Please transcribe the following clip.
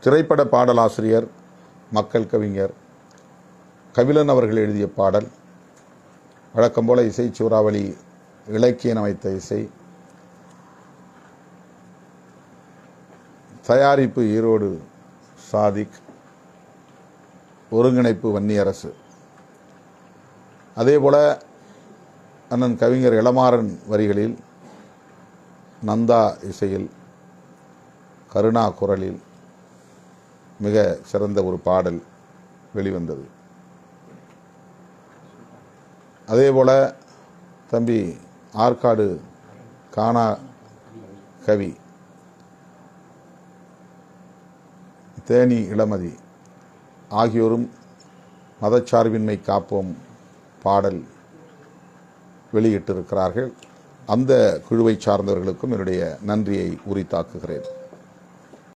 திரைப்பட பாடலாசிரியர் மக்கள் கவிஞர் கபிலன் அவர்கள் எழுதிய பாடல் வழக்கம் போல இசை சூறாவளி இலக்கியம் அமைத்த இசை தயாரிப்பு ஈரோடு சாதிக் ஒருங்கிணைப்பு வன்னியரசு. அதேபோல் அண்ணன் கவிஞர் இளமாறன் வரிகளில் நந்தா இசையில் கருணா குரலில் மிக சிறந்த ஒரு பாடல் வெளிவந்தது. அதேபோல தம்பி ஆற்காடு காணா கவி தேனி இளமதி ஆகியோரும் மதச்சார்பின்மை காப்போம் பாடல் வெளியிட்டிருக்கிறார்கள். அந்த குழுவை சார்ந்தவர்களுக்கும் என்னுடைய நன்றியை உரித்தாக்குகிறேன்.